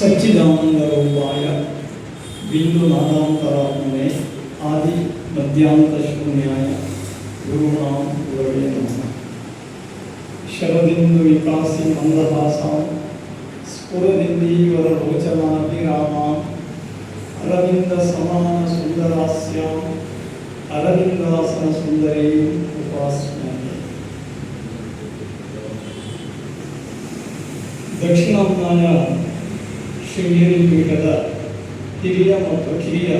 सच्चिदानंदरूपाय बिंदुनादांतरात्मने आदि मध्यांतशून्याय गुरूणां गुरवे नमः। शरदिन्दुविकासि मन्दभासां स्फुरदिन्दीवररोचनाभिरामां अरविन्दसमानसुन्दरास्याम् अरविन्दासनसुन्दरीम् उपास्महे दक्षिणाम्नाय ಶೃಂಗೇರಿ ಪೀಠದ ಹಿರಿಯ ಮತ್ತು ಕಿರಿಯ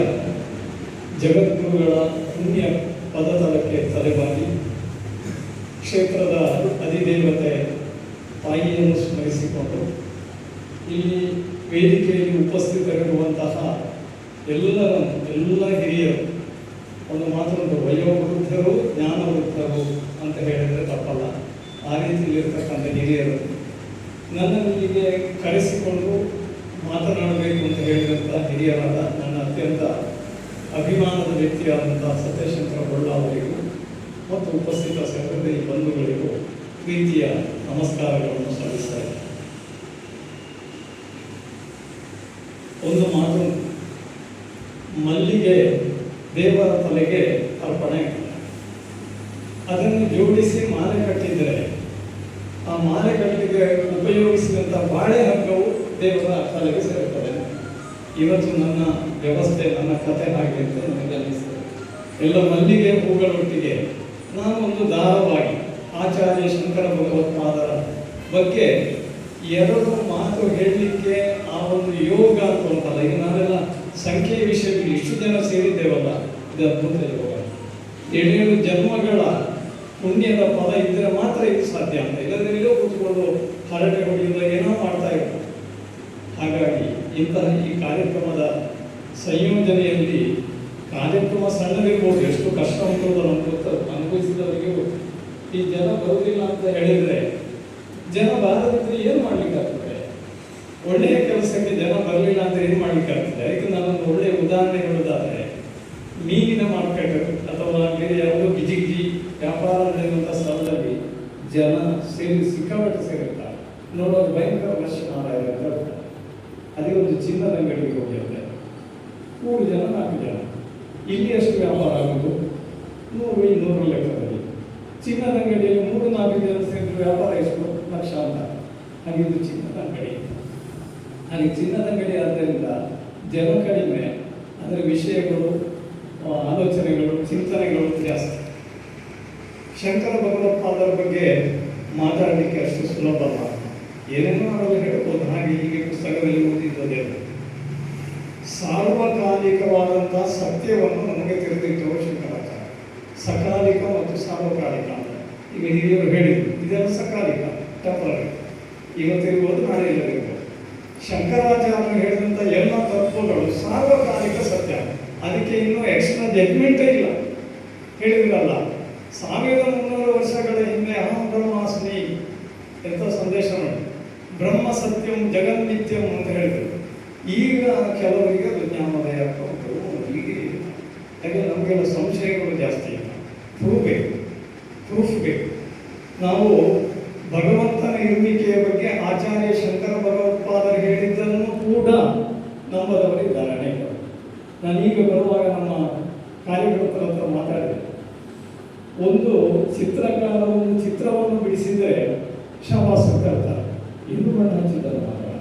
ಜಗದ್ಗುರುಗಳ ಪುಣ್ಯ ಪದತಲಕ್ಕೆ ತಲೆಬಾಗಿ ಕ್ಷೇತ್ರದ ಅಧಿದೇವತೆ ತಾಯಿಯನ್ನು ಸ್ಮರಿಸಿಕೊಂಡು ಇಲ್ಲಿ ವೇದಿಕೆಯಲ್ಲಿ ಉಪಸ್ಥಿತರಿರುವಂತಹ ಎಲ್ಲರನ್ನು ಎಲ್ಲ ಹಿರಿಯರು, ಒಂದು ಮಾತೊಂದು ವಯೋವೃದ್ಧರು, ಜ್ಞಾನವೃದ್ಧರು ಅಂತ ಹೇಳಿದರೆ ತಪ್ಪಲ್ಲ. ಆ ರೀತಿಯಲ್ಲಿರ್ತಕ್ಕಂಥ ಹಿರಿಯರು ನನ್ನ ಇಲ್ಲಿಗೆ ಕರೆಸಿಕೊಂಡು ಮಾತನಾಡಬೇಕು ಅಂತ ಹೇಳಿದಂಥ ಹಿರಿಯರಾದ ನನ್ನ ಅತ್ಯಂತ ಅಭಿಮಾನದ ವ್ಯಕ್ತಿಯಾದಂಥ ಸತ್ಯಶಂಕರ ಬೊಳ್ಳ ಅವರಿಗೂ ಮತ್ತು ಉಪಸ್ಥಿತ ಸಹೃದಯ ಬಂಧುಗಳಿಗೂ ಪ್ರೀತಿಯ ನಮಸ್ಕಾರಗಳನ್ನು ಸಲ್ಲಿಸ್ತಾರೆ ಒಂದು ಮಾತು, ಮಲ್ಲಿಗೆ ದೇವರ ತಲೆಗೆ ಅರ್ಪಣೆ ಅದನ್ನು ಜೋಡಿಸಿ ಮಾಲೆ ಕಟ್ಟಿದರೆ ಆ ಮಾಲೆ ಕಟ್ಟಿಗೆ ಉಪಯೋಗಿಸಿದಂಥ ಬಾಳೆ ಹಗ್ಗವು ದೇವರ ತಲೆಗೆ ಸೇರುತ್ತದೆ. ಇವತ್ತು ನನ್ನ ವ್ಯವಸ್ಥೆ, ನನ್ನ ಕಥೆ ಹಾಗೆ ಅಂತ ನನಗೆ ಅನ್ನಿಸ್ತದೆ. ಎಲ್ಲ ಮಲ್ಲಿಗೆ ಹೂಗಳೊಟ್ಟಿಗೆ ನಾನು ಒಂದು ದಾರವಾಗಿ ಆಚಾರ್ಯ ಶಂಕರ ಭಗವತ್ಪಾದರ ಬಗ್ಗೆ ಎರಡು ಮಾತು ಹೇಳಲಿಕ್ಕೆ ಆ ಒಂದು ಯೋಗ ಅಂತಲ್ಲ ಈಗ ನಾವೆಲ್ಲ ಸಂಖ್ಯೆಯ ವಿಷಯದಲ್ಲಿ ಇಷ್ಟು ಜನ ಸೇರಿದ್ದೇವಲ್ಲ ಇದರ ಮುಂದೆ ಯೋಗ. ಏಳೇಳು ಜನ್ಮಗಳ ಪುಣ್ಯದ ಫಲ ಇದ್ದರೆ ಮಾತ್ರ ಇದು ಸಾಧ್ಯ ಅಂತ. ಇಲ್ಲದ್ರೆ ಎಲ್ಲೋ ಕೂತ್ಕೊಂಡು ಹರಟೆ ಹೊಡೆಯುವ ಏನೋ ಮಾಡ್ತಾ ಇರ್ತಾರೆ. ಹಾಗಾಗಿ ಇಂತಹ ಈ ಕಾರ್ಯಕ್ರಮದ ಸಂಯೋಜನೆಯಲ್ಲಿ ಕಾರ್ಯಕ್ರಮ ಸಣ್ಣದಿರ್ಬೋದು, ಎಷ್ಟು ಕಷ್ಟ ಉಂಟು ಅನುಭವ ಅನುಭವಿಸಿದವರಿಗೆ ಈ ಜನ ಬರುವುದಿಲ್ಲ ಅಂತ ಹೇಳಿದ್ರೆ ಜನ ಬಾರದಿದ್ರೆ ಏನು ಮಾಡ್ಲಿಕ್ಕಾಗ್ತದೆ? ಒಳ್ಳೆಯ ಕೆಲಸಕ್ಕೆ ಜನ ಬರಲಿಲ್ಲ ಅಂತ ಏನು ಮಾಡ್ಲಿಕ್ಕಾಗ್ತದೆ? ಅದಕ್ಕೆ ನಾನೊಂದು ಒಳ್ಳೆಯ ಉದಾಹರಣೆ ಹೇಳೋದಾದರೆ ಮೀನಿನ ಮಾರ್ಕೆಟ್ ಅಥವಾ ಬೇರೆ ಯಾವುದೋ ಗಿಜಿ ವ್ಯಾಪಾರ ನಡೆಯುವಂಥ ಸ್ಥಳದಲ್ಲಿ ಜನ ಸೇರಿ ಸಿಕ್ಕಾಪಟ್ಟೆ ಸೇರುತ್ತಾರೆ ನೋಡೋದು ಭಯಂಕರ ವರ್ಷ ಹೇಳ್ತಾರೆ. ಅದೇ ಒಂದು ಚಿನ್ನದ ಅಂಗಡಿಗೆ ಹೋಗಿರುತ್ತೆ. ಮೂರು ಜನ, ನಾಲ್ಕು ಜನ. ಇಲ್ಲಿ ಎಷ್ಟು ವ್ಯಾಪಾರ ಆಗೋದು. ನೂರು, ಇನ್ನೂರು ಲೆಕ್ಕದಲ್ಲಿ. ಚಿನ್ನದ ಅಂಗಡಿಯಲ್ಲಿ ಮೂರು, ನಾಲ್ಕು ಜನ ಸೇರಿದ್ರೆ ವ್ಯಾಪಾರ ಎಷ್ಟು? ಲಕ್ಷ ಅಂತ. ಹಾಗೆ ಇದು ಚಿನ್ನದ ಅಂಗಡಿ ಹಾಗೆ ಚಿನ್ನದ ಅಂಗಡಿ ಆದ್ದರಿಂದ ಜನ ಕಡಿಮೆ, ಅದರ ವಿಷಯಗಳು ಆಲೋಚನೆಗಳು, ಚಿಂತನೆಗಳು ಜಾಸ್ತಿ. ಶಂಕರ ಭಗವತ್ಪಾದರ ಬಗ್ಗೆ ಮಾತಾಡಲಿಕ್ಕೆ ಅಷ್ಟು ಸುಲಭ ಏನೇನೋ ಅವರು ಹೇಳ್ಬೋದು. ಹಾಗೆ ಹೀಗೆ ಪುಸ್ತಕದಲ್ಲಿ ಓದಿದ್ದದೇ ಸಾರ್ವಕಾಲಿಕವಾದಂಥ ಸತ್ಯವನ್ನು ನಮಗೆ ತಿಳಿದಿಟ್ಟರು ಶಂಕರಾಚಾರ್ಯ ಸಕಾಲಿಕ ಮತ್ತು ಸಾರ್ವಕಾಲಿಕ ಈಗ ಹಿರಿಯರು ಹೇಳಿದರು, ಇದೆಲ್ಲ ಸಕಾಲಿಕ ಟೆಂಪರರಿ ಇವತ್ತಿರ್ಬೋದು ನಾಳೆ ಇಲ್ಲದಿರ್ಬೋದು ಶಂಕರಾಚಾರ್ಯರು ಹೇಳಿದಂಥ ಎಲ್ಲ ತತ್ವಗಳು ಸಾರ್ವಕಾಲಿಕ ಸತ್ಯ. ಅದಕ್ಕೆ ಇನ್ನೂ ಎಕ್ಸ್ಟ್ರಾ ಜಡ್ಮೆಂಟೇ ಇಲ್ಲ. ಹೇಳಿದ್ರಲ್ಲ, ಸಾವಿರದ ಮುನ್ನೂರು ವರ್ಷಗಳ ಹಿಂದೆ ಅಹಂ ಬ್ರಹ್ಮಾಸ್ಮಿ ಎಂಥ ಸಂದೇಶ ನೋಡಿ ಬ್ರಹ್ಮ ಸತ್ಯಂ ಜಗನ್ನಿತ್ಯಂ ಅಂತ ಹೇಳಿದರು. ಈಗ ಕೆಲವರಿಗೆ ಅದು ಜ್ಞಾನೋದಯ ಆಗ್ತಾ ಹೀಗೆ ಹಾಗೆ ನಮಗೆಲ್ಲ ಸಂಶಯಗಳು ಜಾಸ್ತಿ ಇಲ್ಲ. ಪ್ರೂಫ್ ಬೇಕು. ಪ್ರೂಫ್ ಬೇಕು. ನಾವು ಭಗವಂತನ ಇರುವಿಕೆಯ ಬಗ್ಗೆ ಆಚಾರ್ಯ ಶಂಕರ ಭಗವತ್ಪಾದರು ಹೇಳಿದ್ದನ್ನು ಕೂಡ ನಂಬದವರಿದ್ದಾರೆ ಅನೇಕರು ನಾನೀಗ ಬರುವಾಗ ನಮ್ಮ ಕಾರ್ಯಕರ್ತರ ಹತ್ರ ಮಾತಾಡಿದೆ. ಒಂದು ಚಿತ್ರಕಾರ ಒಂದು ಚಿತ್ರವನ್ನು ಬಿಡಿಸಿದರೆ ಶವಾಸ ಕರ್ತಾರೆ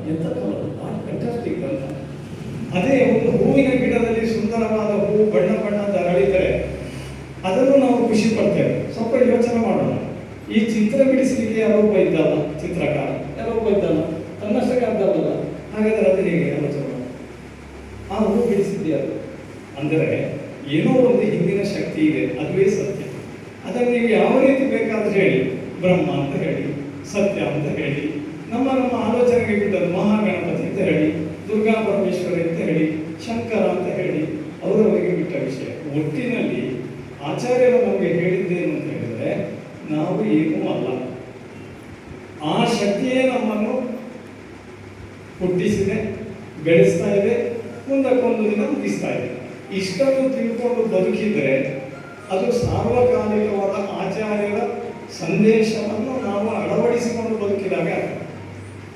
ಹಚ್ಚಿದ್ದಾರೆ ಮಾತ್ರ ಎಂಥ ಫ್ಯಾಂಟಾಸ್ಟಿಕ್ ಅಂತ ಅದೇ ಒಂದು ಹೂವಿನ ಗಿಡದಲ್ಲಿ ಸುಂದರವಾದ ಹೂವು ಬಣ್ಣ ಬಣ್ಣದ ಅರಳಿದರೆ ಅದನ್ನು ನಾವು ಖುಷಿ ಪಡ್ತೇವೆ. ಸ್ವಲ್ಪ ಯೋಚನೆ ಮಾಡೋಣ. ಈ ಚಿತ್ರ ಬಿಡಿಸಲಿಕ್ಕೆ ಯಾರೊಬ್ಬ ಇದ್ದಲ್ಲ ಚಿತ್ರಕಾರ. ಯಾರೊಬ್ಬ ಇದ್ದಲ್ಲ ತನ್ನಷ್ಟಕ್ಕೆ ಅರ್ಧವಲ್ಲ ಹಾಗಾದ್ರೆ ಅದು ಹೇಗೆ? ಆಲೋಚನೆ ಆ ಹೂ ಬಿಡಿಸಿದ್ಯಾ? ಅಂದರೆ ಏನೋ ಒಂದು ಹಿಂದಿನ ಶಕ್ತಿ ಇದೆ. ಅದುವೇ ಸತ್ಯ. ಅದನ್ನು ನೀವು ಯಾವ ರೀತಿ ಬೇಕಾದ್ರೆ ಹೇಳಿ. ಬ್ರಹ್ಮ ಅಂತ ಹೇಳಿ ಸತ್ಯ ಅಂತ ಹೇಳಿ. ನಮ್ಮ ನಮ್ಮ ಆಲೋಚನೆಗೆ ಬಿಟ್ಟದ್ದು ಮಹಾಗಣಪತಿ ಅಂತ ಹೇಳಿ, ದುರ್ಗಾ ಪರಮೇಶ್ವರಿ ಅಂತ ಹೇಳಿ, ಶಂಕರ ಅಂತ ಹೇಳಿ, ಅವರವರಿಗೆ ಬಿಟ್ಟ ವಿಷಯ. ಒಟ್ಟಿನಲ್ಲಿ ಆಚಾರ್ಯರು ನಮಗೆ ಹೇಳಿದ್ದೇನು ಅಂತ ಹೇಳಿದ್ರೆ, ನಾವು ಏನೂ ಅಲ್ಲ. ಆ ಶಕ್ತಿಯೇ ನಮ್ಮನ್ನು ಹುಟ್ಟಿಸಿದೆ, ಬೆಳೆಸ್ತಾ ಇದೆ, ಮುಂದಕ್ಕೊಂದು ದಿನ ಹುಟ್ಟಿಸ್ತಾ ಇದೆ. ಇಷ್ಟನ್ನು ತಿಳ್ಕೊಂಡು ಬದುಕಿದ್ರೆ ಅದು ಸಾರ್ವಕಾಲಿಕವಾದ ಆಚಾರ್ಯರ ಸಂದೇಶವನ್ನು ನಾವು ಅಳವಡಿಸಿಕೊಂಡು ಬದುಕಿದಾಗ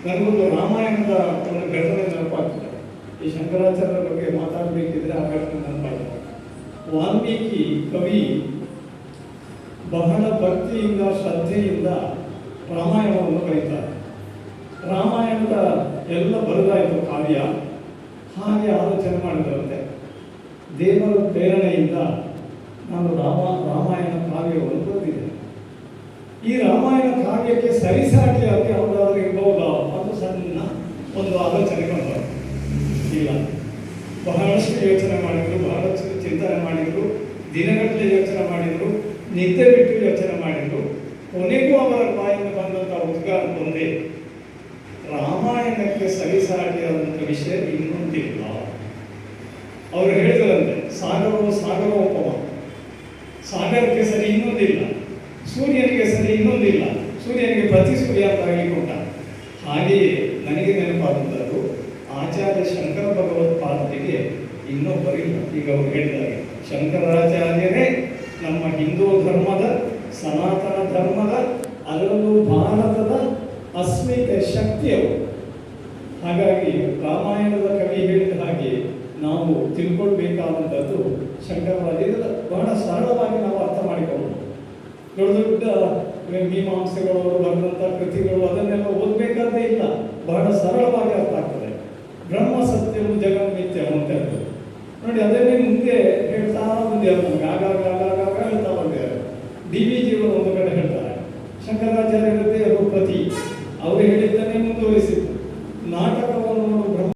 ನನಗೊಂದು ರಾಮಾಯಣದ ಒಂದು ಘಟನೆ ನೆನಪಾಗ್ತದೆ. ಈ ಶಂಕರಾಚಾರ್ಯರ ಬಗ್ಗೆ ಮಾತಾಡಬೇಕಿದ್ರೆ ಆ ಘಟನೆ ನೆನಪಾಗ್ತದೆ. ವಾಲ್ಮೀಕಿ ಕವಿ ಬಹಳ ಭಕ್ತಿಯಿಂದ, ಶ್ರದ್ಧೆಯಿಂದ ರಾಮಾಯಣವನ್ನು ಬರೀತಾರೆ. ರಾಮಾಯಣದ ಎಲ್ಲ ಬರೆದಾಯಿತು ಕಾವ್ಯ, ಹಾಗೆ ಆಲೋಚನೆ ಮಾಡಿದರಂತೆ. ದೇವರ ಪ್ರೇರಣೆಯಿಂದ ನಾನು ರಾಮ, ರಾಮಾಯಣ ಕಾವ್ಯವನ್ನು ಬರೆದಿದ್ದೇನೆ. ಈ ರಾಮಾಯಣ ಕಾವ್ಯಕ್ಕೆ ಸರಿಸಾಟಿಯಾಗಿ ಯಾವುದಾದ್ರೂ ಇರಬಹುದು ಒಂದು ಆಲೋಚನೆ ಬಂತು. ಇಲ್ಲ. ಬಹಳಷ್ಟು ಯೋಚನೆ ಮಾಡಿದರು, ಬಹಳಷ್ಟು ಚಿಂತನೆ ಮಾಡಿದರು, ದಿನಗಟ್ಟಲೆ ಯೋಚನೆ ಮಾಡಿದರು, ನಿದ್ದೆ ಬಿಟ್ಟು ಯೋಚನೆ ಮಾಡಿದರು. ಕೊನೆಗೂ ಅವರ ಬಾಯಿಂದ ಬಂದಂಥ ಉದ್ಗಾರ ಒಂದೇ ರಾಮಾಯಣಕ್ಕೆ ಸರಿಸಾಟಿಯಾದಂಥ ವಿಷಯ ಇನ್ನೊಂದಿಲ್ಲ. ಅವರು ಹೇಳಿದ್ರಂತೆ, ಸಾಗರವು ಸಾಗರೋಪಮ ಸಾಗರಕ್ಕೆ ಸರಿ ಇನ್ನೊಂದಿಲ್ಲ. ಸೂರ್ಯನಿಗೆ ಸರಿ ಇನ್ನೊಂದಿಲ್ಲ. ಸೂರ್ಯನಿಗೆ ಪ್ರತಿ ಸೂರ್ಯ ಅಂತ ಹಾಗೆಯೇ ನನಗೆ ನೆನಪಾದಂಥದ್ದು ಆಚಾರ್ಯ ಶಂಕರ ಭಗವತ್ಪಾದರಿಗೆ ಇನ್ನೊಬ್ಬರಿಲ್ಲ ಈಗ ಅವರು ಹೇಳಿದ್ದಾರೆ, ಶಂಕರಾಚಾರ್ಯರೇ ನಮ್ಮ ಹಿಂದೂ ಧರ್ಮದ, ಸನಾತನ ಧರ್ಮದ ಅದರಲ್ಲೂ ಭಾರತದ ಅಸ್ಮಿತ ಶಕ್ತಿಯವರು. ಹಾಗಾಗಿ ರಾಮಾಯಣದ ಕವಿ ಹೇಳಿದ ಹಾಗೆ ನಾವು ತಿಳ್ಕೊಳ್ಬೇಕಾದಂಥದ್ದು ಶಂಕರಾಚಾರ್ಯರ ಬಹಳ ಸರಳವಾಗಿ ನಾವು ಅರ್ಥ ಮಾಡಿಕೊಳ್ಬೋದು ದೊಡ್ಡ ದೊಡ್ಡ ಮೀಮಾಂಸೆಗಳು ಅವರು ಕೃತಿಗಳು ಅದನ್ನೆಲ್ಲ ಓದಬೇಕಾದ್ರೆ ಇಲ್ಲ. ಬಹಳ ಸರಳವಾಗಿ ಅರ್ಥ ಆಗ್ತದೆ. ಬ್ರಹ್ಮ ಸತ್ಯವು ಜಗನ್ಮಿತ್ಯ ಅಂತ ಹೇಳ್ತಾರೆ ನೋಡಿ ಅದೇ